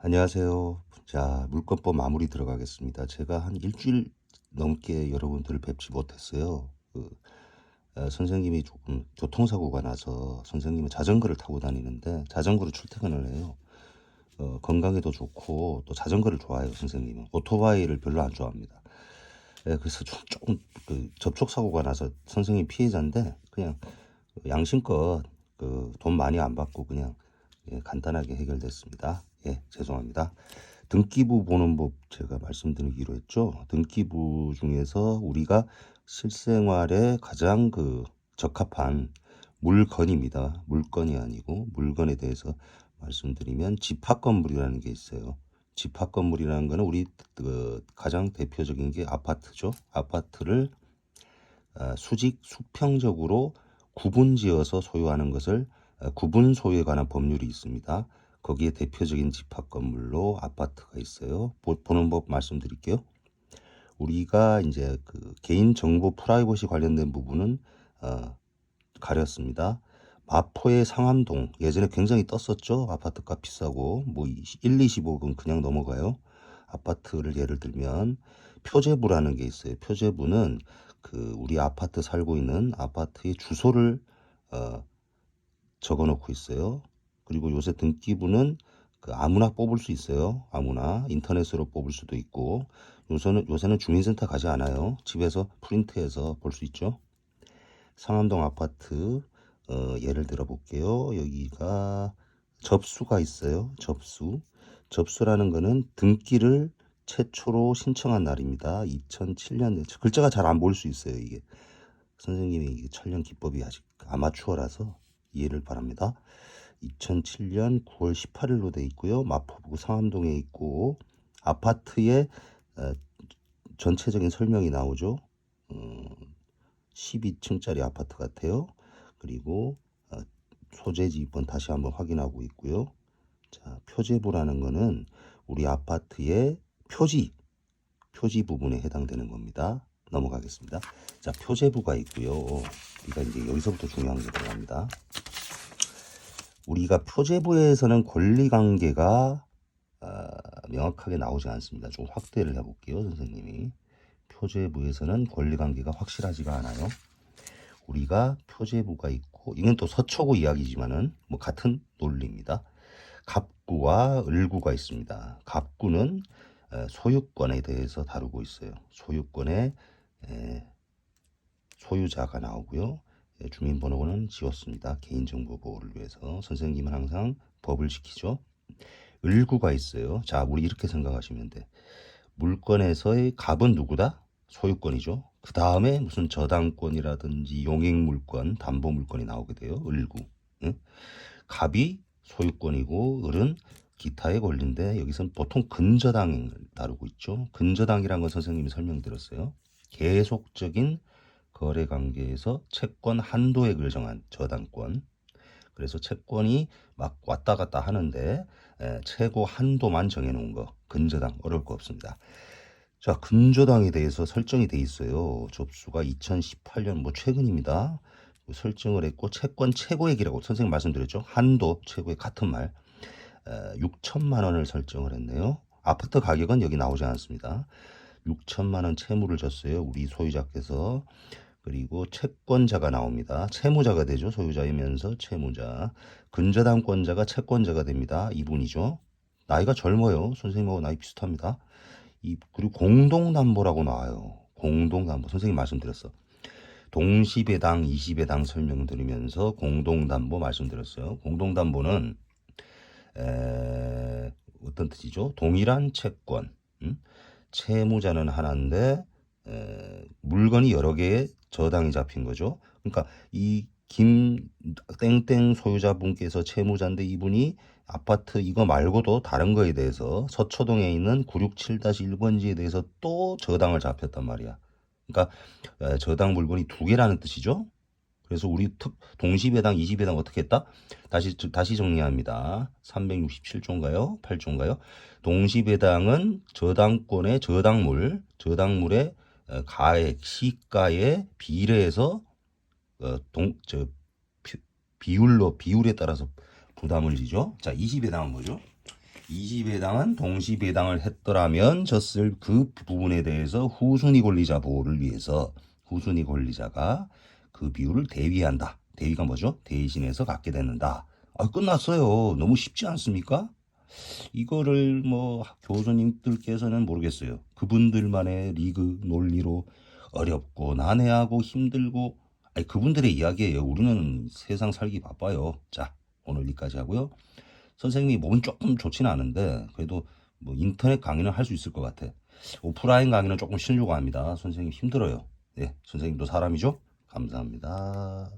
안녕하세요. 자, 물권법 마무리 들어가겠습니다. 제가 한 일주일 넘게 여러분들을 뵙지 못했어요. 그, 어, 선생님이 조금 교통사고가 나서 선생님은 자전거를 타고 다니는데 자전거로 출퇴근을 해요. 어, 건강에도 좋고 또 자전거를 좋아해요, 선생님은. 오토바이를 별로 안 좋아합니다. 예, 그래서 좀, 조금 그 접촉 사고가 나서 선생님 피해자인데 그냥 양심껏 그 돈 많이 안 받고 그냥 예, 간단하게 해결됐습니다. 예, 죄송합니다. 등기부 보는 법 제가 말씀드리기로 했죠. 등기부 중에서 우리가 실생활에 가장 그 적합한 물건입니다. 물건이 아니고 물건에 대해서 말씀드리면 집합 건물이라는 게 있어요. 집합 건물이라는 거는 우리 그 가장 대표적인 게 아파트죠. 아파트를 아, 수직 수평적으로 구분지어서 소유하는 것을 아, 구분 소유에 관한 법률이 있습니다. 거기에 대표적인 집합 건물로 아파트가 있어요. 보, 보는 법 말씀드릴게요. 우리가 이제 그 개인 정보 프라이버시 관련된 부분은 어, 가렸습니다. 마포의 상암동 예전에 굉장히 떴었죠. 아파트값 비싸고 뭐 1, 25은 그냥 넘어가요. 아파트를 예를 들면 표제부라는 게 있어요. 표제부는 그 우리 아파트 살고 있는 아파트의 주소를 어, 적어 놓고 있어요. 그리고 요새 등기부는 그 아무나 뽑을 수 있어요. 아무나 인터넷으로 뽑을 수도 있고 요새는 요새는 주민센터 가지 않아요. 집에서 프린트해서 볼 수 있죠. 상암동 아파트 어, 예를 들어 볼게요. 여기가 접수가 있어요. 접수. 접수라는 거는 등기를 최초로 신청한 날입니다. 2007년 글자가 잘 안 보일 수 있어요. 이게 선생님이 이게 촬영 기법이 아직 아마추어라서 이해를 바랍니다. 2007년 9월 18일로 돼 있고요. 마포구 상암동에 있고 아파트의 어, 전체적인 설명이 나오죠. 음, 12층짜리 아파트 같아요. 그리고 어, 소재지 입번 다시 한번 확인하고 있고요. 자, 표제부라는 거는 우리 아파트의 표지, 표지 부분에 해당되는 겁니다. 넘어가겠습니다. 자, 표제부가 있고요. 우리가 이제 여기서부터 중요한 게 들어갑니다. 우리가 표제부에서는 권리 관계가 아, 명확하게 나오지 않습니다. 좀 확대를 해볼게요, 선생님이. 표제부에서는 권리 관계가 확실하지가 않아요. 우리가 표제부가 있고 이건 또 서초구 이야기지만은 뭐 같은 논리입니다. 갑구와 을구가 있습니다. 갑구는 에, 소유권에 대해서 다루고 있어요. 소유권의 에, 소유자가 나오고요. 예, 주민번호는 지웠습니다. 개인정보 보호를 위해서 선생님은 항상 법을 지키죠. 을구가 있어요. 자, 우리 이렇게 생각하시면 돼. 물건에서의 갑은 누구다? 소유권이죠. 그 다음에 무슨 저당권이라든지 용익물권, 담보물권이 나오게 돼요. 을구. 응? 갑이 소유권이고 을은 기타의 권리인데 여기서는 보통 근저당을 다루고 있죠. 근저당이란 건 선생님이 설명드렸어요. 계속적인 거래 관계에서 채권 한도액을 정한 저당권. 그래서 채권이 막 왔다 갔다 하는데 에, 최고 한도만 정해놓은 거 근저당 어려울 거 없습니다. 자 근저당에 대해서 설정이 돼 있어요. 접수가 2018년 뭐 최근입니다. 그 설정을 했고 채권 최고액이라고 선생님 말씀드렸죠. 한도 최고액 같은 말 에, 6천만 원을 설정을 했네요. 아파트 가격은 여기 나오지 않습니다. 6천만 원 채무를 줬어요. 우리 소유자께서 그리고 채권자가 나옵니다. 채무자가 되죠. 소유자이면서 채무자. 근저당권자가 채권자가 됩니다. 이분이죠. 나이가 젊어요. 선생님하고 나이 비슷합니다. 이 그리고 공동담보라고 나와요. 공동담보. 선생님 말씀드렸어. 동시배당, 이시배당 설명드리면서 공동담보 말씀드렸어요. 공동담보는 에, 어떤 뜻이죠? 동일한 채권. 음? 채무자는 하나인데 에, 물건이 여러 개의 저당이 잡힌 거죠. 그러니까 이 김 땡땡 소유자분께서 채무자인데 이분이 아파트 이거 말고도 다른 거에 대해서 서초동에 있는 967-1번지에 대해서 또 저당을 잡혔단 말이야. 그러니까 에, 저당 물건이 두 개라는 뜻이죠. 그래서 우리 특 동시배당, 이시배당 어떻게 했다? 다시 다시 정리합니다. 367조인가요? 8조인가요? 동시배당은 저당권의 저당물, 저당물의 어, 가액, 시가에 비례해서 어, 동, 저, 비, 비율로, 비율에 따라서 부담을 지죠. 자, 20에 당한 뭐죠? 이지배당은 동시 배당을 했더라면 졌을 그 부분에 대해서 후순위 권리자 보호를 위해서 후순위 권리자가 그 비율을 대위한다. 대위가 뭐죠? 대신해서 갖게 되는다. 아, 끝났어요. 너무 쉽지 않습니까? 이거를 뭐 교수님들께서는 모르겠어요. 그분들만의 리그 논리로 어렵고 난해하고 힘들고 아니 그분들의 이야기예요. 우리는 세상 살기 바빠요. 자, 오늘 여기까지 하고요. 선생님이 몸은 조금 좋지는 않은데 그래도 뭐 인터넷 강의는 할 수 있을 것 같아. 오프라인 강의는 조금 쉬려고 합니다. 선생님 힘들어요. 네, 선생님도 사람이죠? 감사합니다.